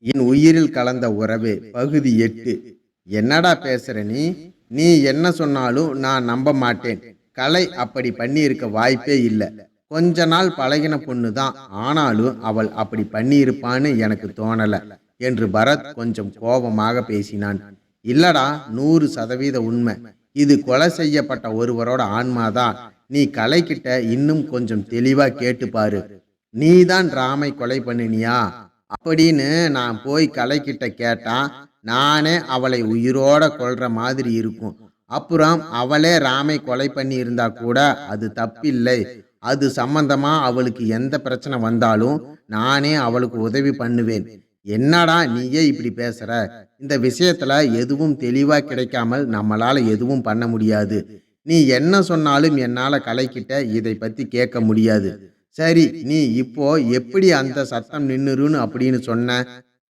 என் உயிரில் கலந்த உறவு பகுதி எட்டு. என்னடா பேசுற நீ? நீ என்ன சொன்னாலும் நான் நம்ப மாட்டேன். கலை அப்படி பண்ணியிருக்க வாய்ப்பே இல்லை. கொஞ்ச நாள் பழகின பொண்ணு தான் ஆனாலும் அவள் அப்படி பண்ணியிருப்பான்னு எனக்கு தோணல என்று பரத் கொஞ்சம் கோபமாக பேசினான். இல்லடா நூறு சதவீத உண்மை. இது கொலை செய்யப்பட்ட ஒருவரோட ஆன்மாதான். நீ கலைக்கிட்ட இன்னும் கொஞ்சம் தெளிவா கேட்டு பாரு நீதான் ராமை கொலை பண்ணினியா? அப்படின்னு நான் போய் கலைக்கிட்ட கேட்டான் நானே அவளை உயிரோட கொள்ற மாதிரி இருக்கும். அப்புறம் அவளே ராமை கொலை பண்ணி இருந்தா கூட அது தப்பில்லை. அது சம்பந்தமா அவளுக்கு எந்த பிரச்சனை வந்தாலும் நானே அவளுக்கு உதவி பண்ணுவேன். என்னடா நீயே இப்படி பேசுற? இந்த விஷயத்துல எதுவும் தெளிவா கிடைக்காமல் நம்மளால எதுவும் பண்ண முடியாது. நீ என்ன சொன்னாலும் என்னால கலைக்கிட்ட இதை பத்தி கேட்க முடியாது. சரி நீ இப்போ எப்படி அந்த சத்தம் நின்னுருன்னு அப்படின்னு சொன்ன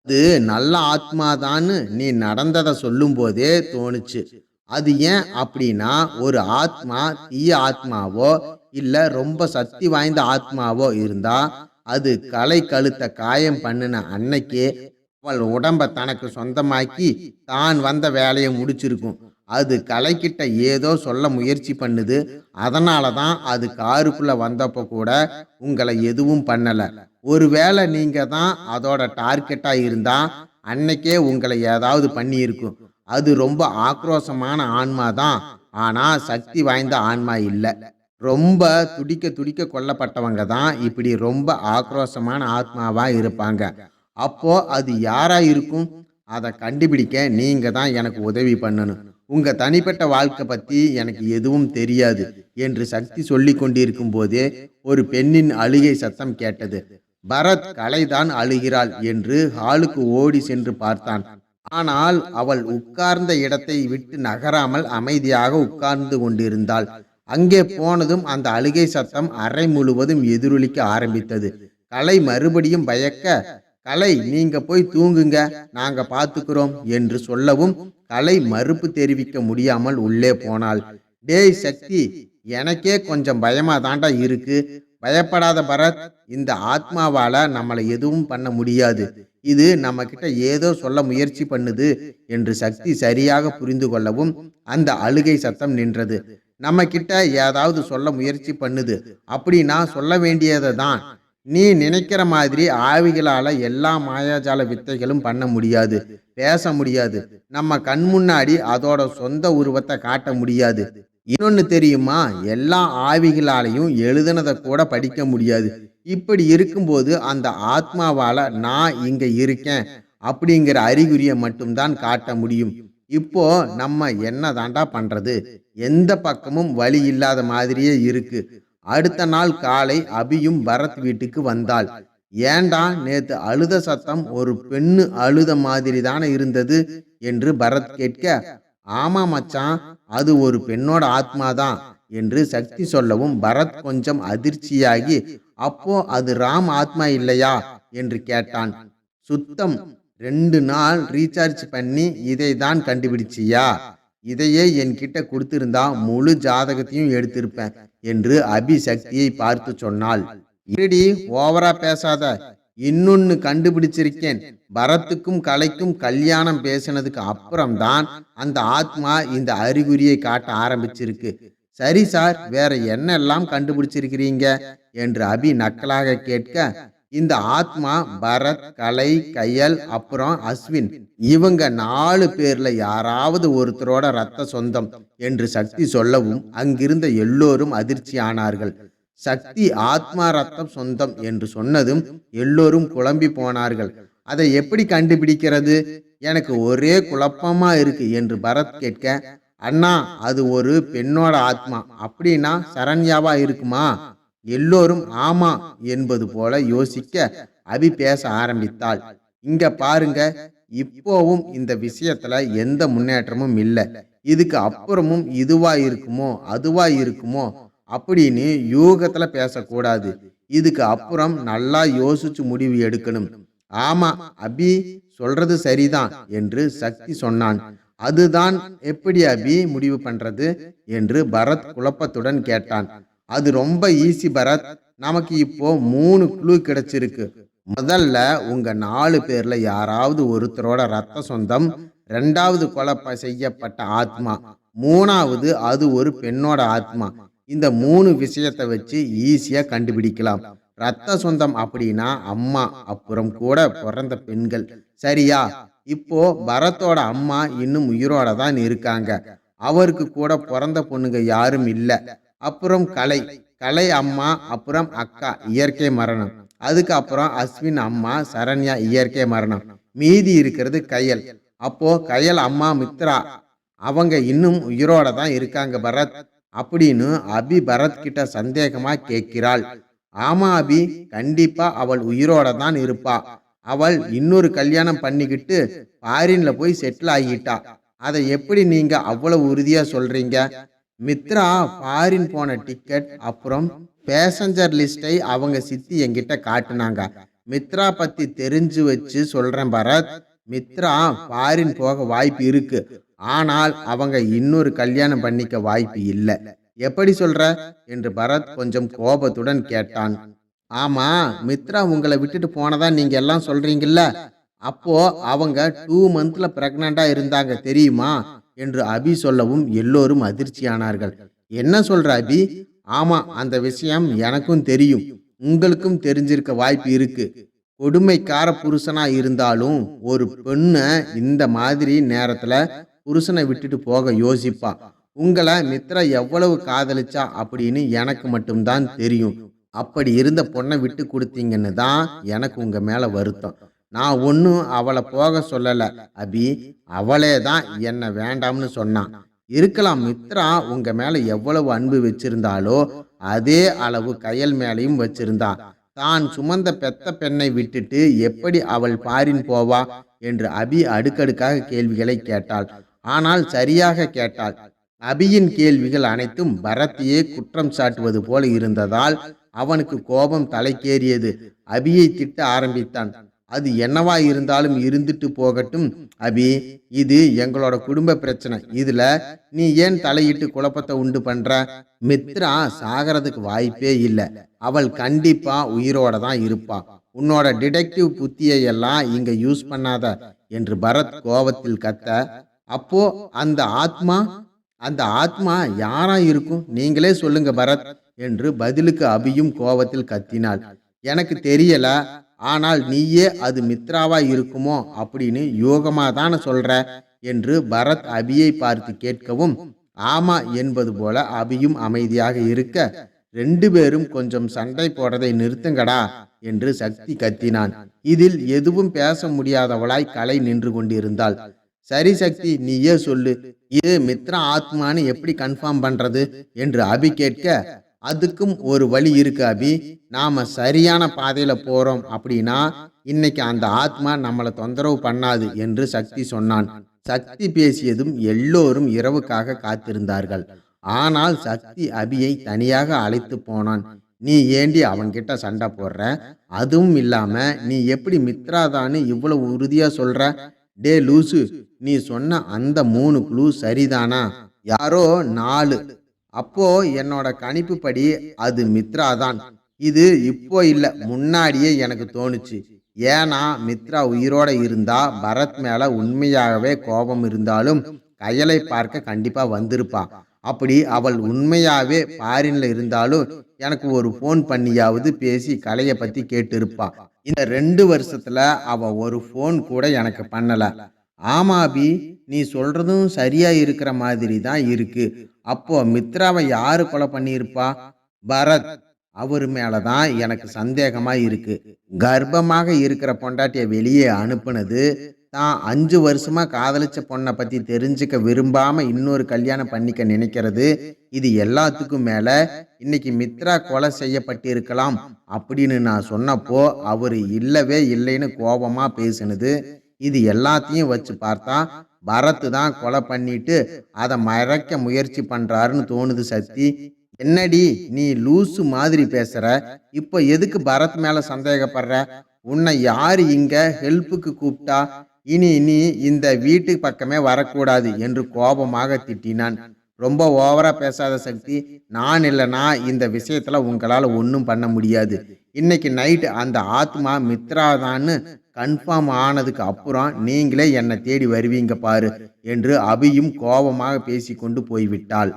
அது நல்ல ஆத்மாதான்னு நீ நடந்ததை சொல்லும் போதே தோணுச்சு. அது ஏன் அப்படின்னா ஒரு ஆத்மா தீய ஆத்மாவோ இல்ல ரொம்ப சக்தி வாய்ந்த ஆத்மாவோ இருந்தா அது கலை கழுத்த காயம் பண்ணின அன்னைக்கே அவள் உடம்ப தனக்கு சொந்தமாக்கி தான் வந்த வேலையை முடிச்சிருக்கும். அது கலைக்கிட்ட ஏதோ சொல்ல முயற்சி பண்ணுது. அதனால தான் அது காருக்குள்ளே வந்தப்போ கூட உங்களை எதுவும் பண்ணலை. ஒருவேளை நீங்கள் தான் அதோட டார்கெட்டாக இருந்தா அன்னைக்கே உங்களை ஏதாவது பண்ணியிருக்கும். அது ரொம்ப ஆக்ரோஷமான ஆன்மா தான். ஆனால் சக்தி வாய்ந்த ஆன்மா இல்லை. ரொம்ப துடிக்க துடிக்க கொல்லப்பட்டவங்க தான் இப்படி ரொம்ப ஆக்ரோஷமான ஆத்மாவாக இருப்பாங்க. அப்போது அது யாராக இருக்கும்? அதை கண்டுபிடிக்க நீங்கள் தான் எனக்கு உதவி பண்ணணும். உங்க தனிப்பட்ட வாழ்க்கை பத்தி எனக்கு எதுவும் தெரியாது என்று சக்தி சொல்லி கொண்டிருக்கும் போதே ஒரு பெண்ணின் அழுகை சத்தம் கேட்டது. பரத் கலைதான் அழுகிறாள் என்று ஹாலுக்கு ஓடி சென்று பார்த்தான். ஆனால் அவள் உட்கார்ந்த இடத்தை விட்டு நகராமல் அமைதியாக உட்கார்ந்து கொண்டிருந்தாள். அங்கே போனதும் அந்த அழுகை சத்தம் அறை முழுவதும் எதிரொலிக்க ஆரம்பித்தது. கலை மறுபடியும் பயக்க கலை நீங்க போய் தூங்குங்க. நாங்க பாத்துக்கிறோம் என்று சொல்லவும் கலை மறுப்பு தெரிவிக்க முடியாமல் உள்ளே போனாள். டேய் சக்தி எனக்கே கொஞ்சம் பயமா தாண்டா இருக்கு. பயப்படாத பரத் இந்த ஆத்மாவால நம்மளை எதுவும் பண்ண முடியாது. இது நம்ம கிட்ட ஏதோ சொல்ல முயற்சி பண்ணுது என்று சக்தி சரியாக புரிந்து கொள்ளவும் அந்த அழுகை சத்தம் நின்றது. நம்ம கிட்ட ஏதாவது சொல்ல முயற்சி பண்ணுது. அப்படின்னா சொல்ல வேண்டியதை தான் நீ நினைக்கிற மாதிரி ஆவிகளால எல்லா மாயாஜால வித்தைகளும் பண்ண முடியாது பேச முடியாது. நம்ம கண் முன்னாடி அதோட சொந்த உருவத்தை காட்ட முடியாது. இன்னொன்னு தெரியுமா? எல்லா ஆவிகளாலையும் எழுதுனதை கூட படிக்க முடியாது. இப்படி இருக்கும்போது அந்த ஆத்மாவால நான் இங்க இருக்கேன் அப்படிங்கிற அறிகுறியை மட்டும்தான் காட்ட முடியும். இப்போ நம்ம என்ன தாண்டா பண்றது? எந்த பக்கமும் வழி இல்லாத மாதிரியே இருக்கு. அடுத்த நாள் காலை அபியும் பரத் வீட்டுக்கு வந்தாள். ஏண்டா நேத்து அழுத சத்தம் ஒரு பெண்ணு அழுத மாதிரி தானே இருந்தது? என்று பரத் கேட்க ஆமா மச்சான் அது ஒரு பெண்ணோட ஆத்மாதான் என்று சக்தி சொல்லவும் பரத் கொஞ்சம் அதிர்ச்சியாகி அப்போ அது ராம் ஆத்மா இல்லையா? என்று கேட்டான். சுத்தம் ரெண்டு நாள் ரீசார்ஜ் பண்ணி இதை தான் கண்டுபிடிச்சியா? இதையே என்கிட்ட கொடுத்திருந்தா முழு ஜாதகத்தையும் எடுத்திருப்பேன் என்று அபி சக்தியை பார்த்து சொன்னாள். இருடி ஓவரா பேசாத. இன்னொன்னு கண்டுபிடிச்சிருக்கேன். பரத்துக்கும் கலைக்கும் கல்யாணம் பேசினதுக்கு அப்புறம்தான் அந்த ஆத்மா இந்த அறிகுறியை காட்ட ஆரம்பிச்சிருக்கு. சரி சார் வேற என்னெல்லாம் கண்டுபிடிச்சிருக்கிறீங்க? என்று அபி நக்கலாக கேட்க இந்த ஆத்மா பரத் கலை கையல் அப்புறம் அஸ்வின். இவங்க நாலு பேர்ல யாராவது ஒருத்தரோட ரத்த சொந்தம் என்று சக்தி சொல்லவும் அங்கிருந்த எல்லோரும் அதிர்ச்சி ஆனார்கள். சக்தி ஆத்மா ரத்தம் சொந்தம் என்று சொன்னதும் எல்லோரும் குழம்பி போனார்கள். அதை எப்படி கண்டுபிடிக்கிறது? எனக்கு ஒரே குழப்பமா இருக்கு என்று பரத் கேட்க அண்ணா அது ஒரு பெண்ணோட ஆத்மா. அப்படின்னா சரண்யாவா இருக்குமா? எல்லோரும் ஆமா என்பது போல யோசிக்க அபி பேச ஆரம்பித்தாள். இங்க பாருங்க இப்போவும் இந்த விஷயத்துல எந்த முன்னேற்றமும் இல்லை. இதுக்கு அப்புறமும் இதுவா இருக்குமோ அதுவா இருக்குமோ அப்படின்னு யூகத்துல பேசக்கூடாது. இதுக்கு அப்புறம் நல்லா யோசிச்சு முடிவு எடுக்கணும். ஆமா அபி சொல்றது சரிதான் என்று சக்தி சொன்னான். அதுதான் எப்படி அபி முடிவு பண்றது என்று பரத் குழப்பத்துடன் கேட்டான். அது ரொம்ப ஈஸி பரத். நமக்கு இப்போ மூணு குழு கிடைச்சிருக்கு. முதல்ல உங்க நாலு பேர்ல யாராவது ஒருத்தரோட ரத்த சொந்தம் ரெண்டாவது கொலை ப- செய்யப்பட்ட ஆத்மா மூணாவது அது ஒரு பெண்ணோட ஆத்மா. இந்த மூணு விஷயத்தை வச்சு ஈஸியா கண்டுபிடிக்கலாம். ரத்த சொந்தம் அப்படின்னா அம்மா அப்புறம் கூட பிறந்த பெண்கள். சரியா? இப்போ பரத்தோட அம்மா இன்னும் உயிரோட தான் இருக்காங்க. அவருக்கு கூட பிறந்த பொண்ணுங்க யாரும் இல்லை. அப்புறம் கலை. கலை. அம்மா அப்புறம் அக்கா இயற்கை மரணம். அதுக்கு அப்புறம் அஸ்வின் அம்மா சரண்யா இயற்கை மரணம். மீதி இருக்கிறது கயல். அப்போ கயல் அம்மா மித்ரா. அவங்க இன்னும் உயிரோட தான் இருக்காங்க பரத். அப்படின்னு அபி பரத் கிட்ட சந்தேகமா கேட்கிறாள். ஆமா அபி கண்டிப்பா அவள் உயிரோட தான் இருப்பா. அவள் இன்னொரு கல்யாணம் பண்ணிக்கிட்டு ஃபாரின்ல போய் செட்டில் ஆகிட்டா. அதை எப்படி நீங்க அவ்வளவு உறுதியா சொல்றீங்க? மித்ரா ஃபாரின் போன டிக்கெட் அப்புறம் பேசஞ்சர் லிஸ்டை அவங்க சித்தி என்கிட்ட காட்டுனாங்க. மித்ரா பத்தி தெரிஞ்சு வச்சு சொல்றேன் பரத். மித்ரா ஃபாரின் போக வாய்ப்பு இருக்கு. ஆனால் அவங்க இன்னொரு கல்யாணம் பண்ணிக்க வாய்ப்பு இல்லை. எப்படி சொல்ற? என்று பரத் கொஞ்சம் கோபத்துடன் கேட்டான். ஆமா மித்ரா உங்களை விட்டுட்டு போனதா நீங்க எல்லாம் சொல்றீங்கல்ல? அப்போ அவங்க டூ மந்த்ல பிரெக்னண்டா இருந்தாங்க தெரியுமா? என்று அபி சொல்லவும் எல்லோரும் அதிர்ச்சியானார்கள். என்ன சொல்ற அபி? ஆமா அந்த விஷயம் எனக்கும் தெரியும். உங்களுக்கும் தெரிஞ்சிருக்க வாய்ப்பு இருக்கு. கொடுமைக்கார புருஷனா இருந்தாலும் ஒரு பெண்ணை இந்த மாதிரி நேரத்துல புருஷனை விட்டுட்டு போக யோசிப்பா. உங்களை மித்ரா எவ்வளவு காதலிச்சா அப்படின்னு எனக்கு மட்டும்தான் தெரியும். அப்படி இருந்த பொண்ணை விட்டு கொடுத்தீங்கன்னு தான் எனக்கு உங்க மேல வருத்தம். நான் ஒன்றும் அவளை போக சொல்லலை. அபி அவளே தான் என்னை வேண்டாம்னு சொன்னான். இருக்கலாம் மித்ரா உங்க மேலே எவ்வளவு அன்பு வச்சிருந்தாலோ அதே அளவு கயல் மேலையும் வச்சிருந்தா. தான் சுமந்த பெத்த பெண்ணை விட்டுட்டு எப்படி அவள் பாரின் போவா என்று அபி அடுக்கடுக்காக கேள்விகளை கேட்டாள். ஆனால் சரியாக கேட்டாள். அபியின் கேள்விகள் அனைத்தும் பரத்தையே குற்றம் சாட்டுவது போல இருந்ததால் அவனுக்கு கோபம் தலைக்கேறியது. அபியை திட்ட ஆரம்பித்தான். அது என்னவா இருந்தாலும் இருந்துட்டு போகட்டும். அபி இது எங்களோட குடும்ப பிரச்சனை. இதுல நீ ஏன் தலையிட்டு குழப்பத்தை உண்டு பண்ற? மித்ரா சாகிறதுக்கு வாய்ப்பே இல்லை. அவள் கண்டிப்பா உயிரோட தான் இருப்பா. உன்னோட டிடெக்டிவ் புத்தியை எல்லாம் இங்க யூஸ் பண்ணாத என்று பரத் கோபத்தில் கத்த அப்போ அந்த ஆத்மா அந்த ஆத்மா யாரா இருக்கும்? நீங்களே சொல்லுங்க பரத் என்று பதிலுக்கு அபியும் கோபத்தில் கத்தினாள். எனக்கு தெரியல ஆனால் நீயே அது மித்ராவாய் இருக்குமோ அப்படின்னு யோகமாக தானே சொல்கிற என்று பரத் அபியை பார்த்து கேட்கவும் ஆமா என்பது போல அபியும் அமைதியாக இருக்க ரெண்டு பேரும் கொஞ்சம் சண்டை போடுறதை நிறுத்துங்கடா என்று சக்தி கத்தினான். இதில் எதுவும் பேச முடியாதவளாய் கலை நின்று கொண்டிருந்தாள். சரி சக்தி நீயே சொல்லு. இது மித்ரா ஆத்மான்னு எப்படி கன்ஃபார்ம் பண்றது? என்று அபி கேட்க அதுக்கும் ஒரு வழி இருக்கு அபி. நாம சரியான பாதையில போறோம் அப்படின்னா இன்னைக்கு அந்த ஆத்மா நம்மளை தொந்தரவு பண்ணாது என்று சக்தி சொன்னான். சக்தி பேசியதும் எல்லோரும் இரவுக்காக காத்திருந்தார்கள். ஆனால் சக்தி அபியை தனியாக அழைத்து போனான். நீ ஏண்டி அவன்கிட்ட சண்டை போடுற? அதுவும் இல்லாம நீ எப்படி மித்ராதான்னு இவ்வளவு உறுதியா சொல்ற? டே லூசு நீ சொன்ன அந்த மூணு குழு சரிதானா? யாரோ நாலு. அப்போ என்னோட கணிப்புப்படி அது மித்ரா தான் இது இப்போ இல்ல முன்னாடியே எனக்கு தோணுச்சு. ஏன்னா மித்ரா உயிரோட இருந்தா பரத் மேல உண்மையாகவே கோபம் இருந்தாலும் கையலை பார்க்க கண்டிப்பா வந்திருப்பா. அப்படி அவள் உண்மையாவே பாரின்ல இருந்தாலும் எனக்கு ஒரு ஃபோன் பண்ணியாவது பேசி கலையை பத்தி கேட்டிருப்பா. இந்த ரெண்டு வருஷத்துல அவ ஒரு ஃபோன் கூட எனக்கு பண்ணல. ஆமாபி நீ சொல்றதும் சரியா இருக்கிற மாதிரி தான் இருக்கு. அப்போ மித்ராவை யாரு கொலை பண்ணியிருப்பா? பரத். அவர் மேலதான் எனக்கு சந்தேகமா இருக்கு. கர்ப்பமாக இருக்கிற பொண்டாட்டிய வெளியே அனுப்புனது தான் அஞ்சு வருஷமா காதலிச்ச பொண்ணை பத்தி தெரிஞ்சுக்க விரும்பாம இன்னொரு கல்யாணம் பண்ணிக்க நினைக்கிறது. இது எல்லாத்துக்கும் மேல இன்னைக்கு மித்ரா கொலை செய்யப்பட்டிருக்கலாம் அப்படின்னு நான் சொன்னப்போ அவரு இல்லவே இல்லைன்னு கோபமா பேசினது. இது எல்லாத்தையும் வச்சு பார்த்தா பரத் தான் கொலை பண்ணிட்டு அதை மறைக்க முயற்சி பண்றாருன்னு தோணுது சக்தி. என்னடி நீ லூசு மாதிரி பேசுற? இப்போ எதுக்கு பரத் மேல சந்தேகப்படுற? உன்னை யாரு இங்க ஹெல்ப்புக்கு கூப்பிட்டா? இனி நீ இந்த வீட்டு பக்கமே வரக்கூடாது என்று கோபமாக திட்டினான். ரொம்ப ஓவரா பேசாத சக்தி நான் இல்லைனா இந்த விஷயத்துல உங்களால ஒன்றும் பண்ண முடியாது. இன்னைக்கு நைட்டு அந்த ஆத்மா மித்ராதான்னு கன்ஃபார்ம் ஆனதுக்கு அப்புறம் நீங்களே என்னை தேடி வருவீங்க பாரு என்று அபியும் கோபமாக பேசிக்கொண்டு போய்விட்டாள்.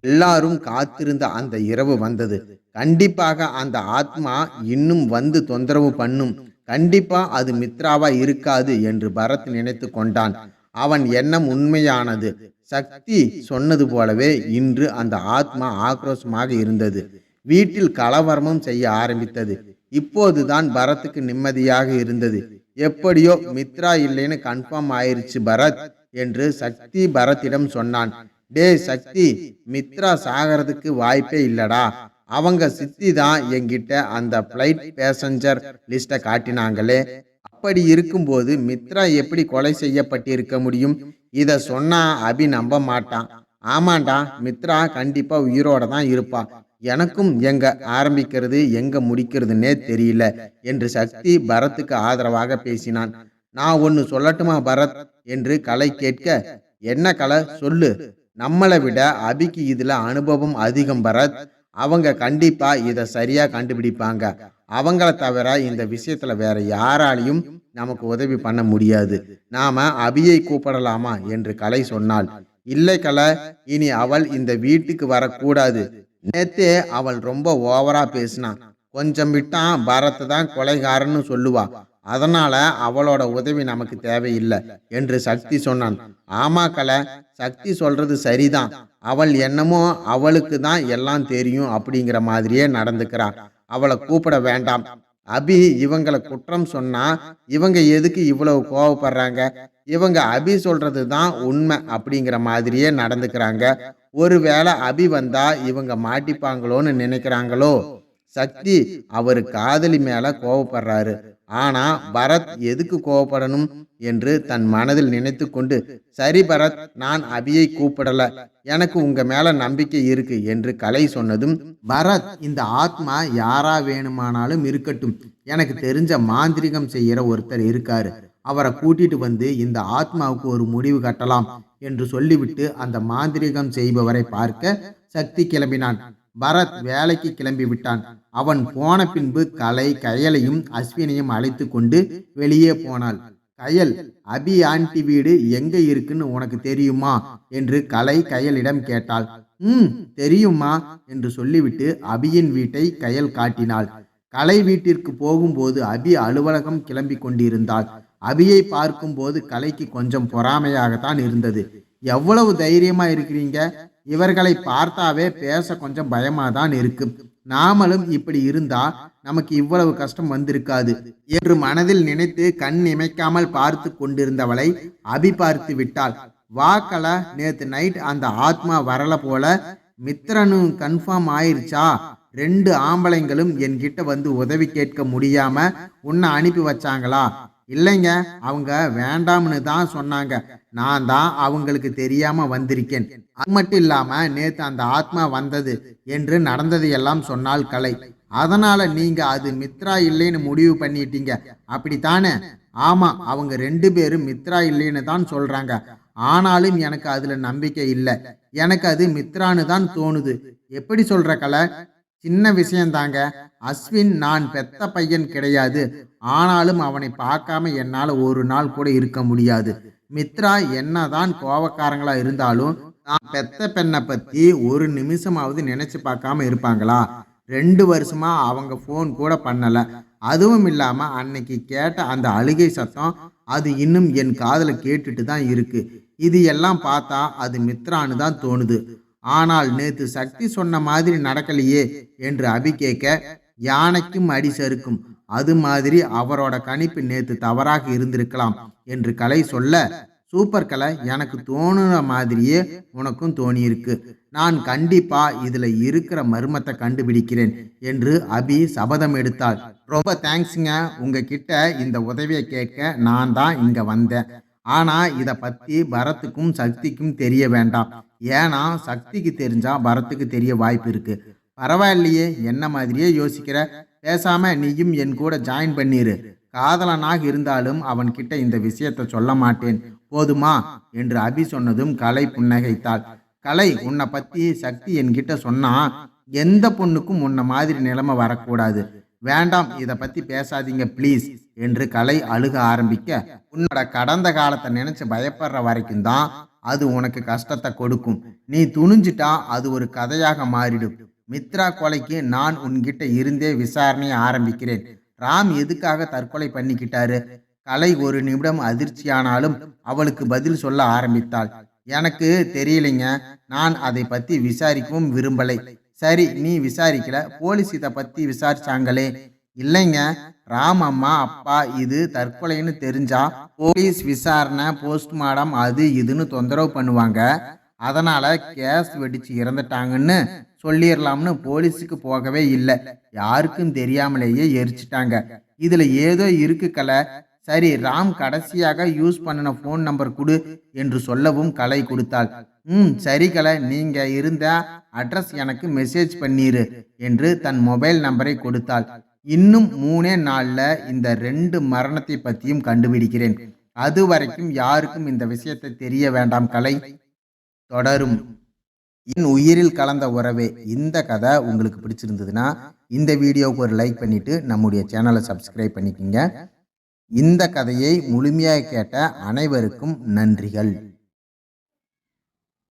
எல்லாரும் காத்திருந்த அந்த இரவு வந்தது. கண்டிப்பாக அந்த ஆத்மா இன்னும் வந்து தொந்தரவு பண்ணும். கண்டிப்பா அது மித்ராவா இருக்காது என்று பரத் நினைத்து கொண்டான். அவன் எண்ணம் உண்மையானது. சக்தி சொன்னது போலவே இன்று அந்த ஆத்மா ஆக்ரோஷமாக இருந்தது. வீட்டில் கலவரமும் செய்ய ஆரம்பித்தது. இப்போதுதான் பரத்துக்கு நிம்மதியாக இருந்தது. எப்படியோ மித்ரா இல்லைன்னு கன்ஃபார்ம் ஆயிருச்சு பரத் என்று சக்தி பரத்திடம் சொன்னான். டே சக்தி மித்ரா சாகிறதுக்கு வாய்ப்பே இல்லடா. அவங்க சித்தி தான் என்கிட்ட அந்த ஃப்ளைட் பேசஞ்சர் லிஸ்ட்டை காட்டினாங்களே. அப்படி இருக்கும்போது மித்ரா எப்படி கொலை செய்யப்பட்டிருக்க முடியும்? இத சொன்னா அபி நம்ப மாட்டான். ஆமாண்டா மித்ரா கண்டிப்பா உயிரோட தான் இருப்பா. எனக்கும் எங்க ஆரம்பிக்கிறது எங்க முடிக்கிறதுனே தெரியல என்று சக்தி பரத்துக்கு ஆதரவாக பேசினான். நான் ஒன்னு சொல்லட்டுமா பரத்? என்று கலை கேட்க என்ன கலை? சொல்லு. நம்மளை விட அபிக்கு இதில் அனுபவம் அதிகம் பரத். அவங்க கண்டிப்பா இதை சரியா கண்டுபிடிப்பாங்க. அவங்கள தவிர இந்த விஷயத்துல வேற யாராலையும் நமக்கு உதவி பண்ண முடியாது. நாம அபியை கூப்பிடலாமா? என்று கலை சொன்னாள். இல்லை கலை. இனி அவள் இந்த வீட்டுக்கு வரக்கூடாது. நேத்து அவள் ரொம்ப ஓவரா பேசினான் கொஞ்சம் விட்டான் பரத் தான் கொலைகாரன்னு சொல்லுவா. அதனால அவளோட உதவி நமக்கு தேவையில்லை என்று சக்தி சொன்னான். ஆமா கலை சக்தி சொல்றது சரிதான். அவள் என்னமோ அவளுக்கு தான் எல்லாம் தெரியும் அப்படிங்கிற மாதிரியே நடந்துக்கிறான் அவளை கூப்பிட வேண்டாம். அபி இவங்களை குற்றம் சொன்னா இவங்க எதுக்கு இவ்வளவு கோவப்படுறாங்க? இவங்க அபி சொல்றது தான் உண்மை அப்படிங்கிற மாதிரியே நடந்துக்கிறாங்க. ஒருவேளை அபி வந்தா இவங்க மாட்டிப்பாங்களோன்னு நினைக்கிறாங்களோ? சக்தி அவரு காதலி மேல கோவப்படுறாரு. ஆனா பரத் எதுக்கு கோவப்படணும் என்று தன் மனதில் நினைத்து கொண்டு சரி பரத் நான் அபியை கூப்பிடல. எனக்கு உங்க மேல நம்பிக்கை இருக்கு என்று கலை சொன்னதும் பரத் இந்த ஆத்மா யாரா வேணுமானாலும் இருக்கட்டும். எனக்கு தெரிஞ்ச மாந்திரிகம் செய்யற ஒருத்தர் இருக்காரு. அவரை கூட்டிட்டு வந்து இந்த ஆத்மாவுக்கு ஒரு முடிவு கட்டலாம் என்று சொல்லிவிட்டு அந்த மாந்திரிகம் செய்பவரை பார்க்க சக்தி கிளம்பினான். பரத் வேலைக்கு கிளம்பி விட்டான். அவன் போன பின்பு கலை கயலையும் அஸ்வினையும் அழைத்து கொண்டு வெளியே போனாள். கயல் அபி ஆண்டி வீடு எங்க இருக்குன்னு உனக்கு தெரியுமா? என்று கலை கயலிடம் கேட்டாள். ம் தெரியுமா என்று சொல்லிவிட்டு அபியின் வீட்டை கயல் காட்டினாள். கலை வீட்டிற்கு போகும்போது அபி அலுவலகம் கிளம்பி கொண்டிருந்தாள். அபியை பார்க்கும்போது கலைக்கு கொஞ்சம் பொறாமையாகத்தான் இருந்தது. எவ்வளவு தைரியமா இருக்கிறீங்க? இவர்களை பார்த்தாவே பேச கொஞ்சம் பயமாக தான் இருக்கு. நாமளும் இப்படி இருந்தா நமக்கு இவ்வளவு கஷ்டம் வந்திருக்காது என்று மனதில் நினைத்து கண் இமைக்காமல் பார்த்து கொண்டிருந்தவளை அபி பார்த்து விட்டாள். வாக்கல நேத்து நைட் அந்த ஆத்மா வரல போல மித்திரனும் கன்ஃபார்ம் ஆயிருச்சா? ரெண்டு ஆம்பளைங்களும் என்கிட்ட வந்து உதவி கேட்க முடியாம உன்னை அனுப்பி வச்சாங்களா? இல்லைங்க அவங்க வேண்டாம்னு தான் சொன்னாங்க. நான் தான் அவங்களுக்கு தெரியாம வந்திருக்கேன். அது மட்டும் இல்லாம நேத்து அந்த ஆத்மா வந்தது என்று நடந்தது எல்லாம் சொன்னால் கலை. அதனால நீங்க அது மித்ரா இல்லைன்னு முடிவு பண்ணிட்டீங்க. அப்படித்தானே? ஆமா அவங்க ரெண்டு பேரும் மித்ரா இல்லைன்னு தான் சொல்றாங்க. ஆனாலும் எனக்கு அதுல நம்பிக்கை இல்லை. எனக்கு அது மித்ரான்னு தான் தோணுது. எப்படி சொல்ற கலை? சின்ன விஷயந்தாங்க. அஸ்வின் நான் பெத்த பையன் கிடையாது. ஆனாலும் அவனை பார்க்காம என்னால் ஒரு நாள் கூட இருக்க முடியாது. மித்ரா என்னதான் கோவக்காரங்களா இருந்தாலும் நான் பெத்த பெண்ணை பத்தி ஒரு நிமிஷமாவது நினைச்சு பார்க்காம இருப்பாங்களா? ரெண்டு வருஷமா அவங்க ஃபோன் கூட பண்ணல. அதுவும் இல்லாம அன்னைக்கு கேட்ட அந்த அழுகை சத்தம் அது இன்னும் என் காதில் கேட்டுட்டு தான் இருக்கு. இது எல்லாம் பார்த்தா அது மித்ரான்னு தான் தோணுது. ஆனால் நேத்து சக்தி சொன்ன மாதிரி நடக்கலையே என்று அபி கேட்க யானைக்கும் அடி சறுக்கும் அது மாதிரி அவரோட கணிப்பு நேத்து தவறாக இருந்திருக்கலாம் என்று கலை சொல்ல சூப்பர் கலை எனக்கு தோணுன மாதிரியே உனக்கும் தோணியிருக்கு. நான் கண்டிப்பா இதுல இருக்கிற மர்மத்தை கண்டுபிடிக்கிறேன் என்று அபி சபதம் எடுத்தாள். ரொம்ப தேங்க்ஸுங்க. உங்ககிட்ட இந்த உதவியை கேட்க நான் தான் இங்க வந்தேன். ஆனா இதை பத்தி பரத்துக்கும் சக்திக்கும் தெரிய வேண்டாம். ஏன்னா சக்திக்கு தெரிஞ்சா பரத்துக்கு தெரிய வாய்ப்பு இருக்கு. பரவாயில்லையே என்ன மாதிரியே யோசிக்கிற? பேசாம நீயும் என் கூட ஜாயின் பண்ணிரு. காதலனாக இருந்தாலும் அவன்கிட்ட இந்த விஷயத்த சொல்ல மாட்டேன். போதுமா? என்று அபி சொன்னதும் கலை புன்னகைத்தாள். கலை உன்னை பத்தி சக்தி என்கிட்ட சொன்னா எந்த பொண்ணுக்கும் உன்ன மாதிரி நிலைமை வரக்கூடாது. வேண்டாம் இதை பத்தி பேசாதீங்க ப்ளீஸ் என்று கலை அழுக ஆரம்பிக்க உன்னோட கடந்த காலத்தை நினைச்சு பயப்படுற வரைக்கும் தான் அது உனக்கு கஷ்டத்தை கொடுக்கும். நீ துணிஞ்சிட்டா அது ஒரு கதையாக மாறிடும். மித்ரா கொலைக்கு நான் உன்கிட்ட இருந்தே விசாரணையை ஆரம்பிக்கிறேன். ராம் எதுக்காக தற்கொலை பண்ணிக்கிட்டாரு? கலை ஒரு நிமிடம் அதிர்ச்சியானாலும் அவளுக்கு பதில் சொல்ல ஆரம்பித்தாள். எனக்கு தெரியலைங்க நான் அதை பத்தி விசாரிக்கவும் விரும்பலை. சரி நீ விசாரிக்கல போலீஸ் இதை பத்தி விசாரிச்சாங்களே. இல்லைங்க. ராம் அம்மா அப்பா இது தற்கொலைன்னு தெரிஞ்சா போலீஸ் விசாரணை போஸ்ட்மார்டம் அது இதுன்னு தொந்தரவு பண்ணுவாங்க. அதனால கேஸ் வெடிச்சு இறந்துட்டாங்கன்னு சொல்லிடலாம்னு போலீஸுக்கு போகவே இல்லை. யாருக்கும் தெரியாமலேயே எரிச்சிட்டாங்க. இதுல ஏதோ இருக்கு கலை. சரி ராம் கடைசியாக யூஸ் பண்ணின ஃபோன் நம்பர் கொடு என்று சொல்லவும் கலை கொடுத்தாள். ம் சரி கலை நீங்க இருந்த அட்ரஸ் எனக்கு மெசேஜ் பண்ணிரு என்று தன் மொபைல் நம்பரை கொடுத்தாள். இன்னும் மூணே நாளில் இந்த ரெண்டு மரணத்தை பற்றியும் கண்டுபிடிக்கிறேன். அது வரைக்கும் யாருக்கும் இந்த விஷயத்தை தெரிய வேண்டாம் கலை. தொடரும். என் உயிரில் கலந்த உறவே இந்த கதை உங்களுக்கு பிடிச்சிருந்ததுன்னா இந்த வீடியோவுக்கு ஒரு லைக் பண்ணிவிட்டு நம்முடைய சேனலை சப்ஸ்கிரைப் பண்ணிக்கோங்க. இந்த கதையை முழுமையாக கேட்ட அனைவருக்கும் நன்றிகள்.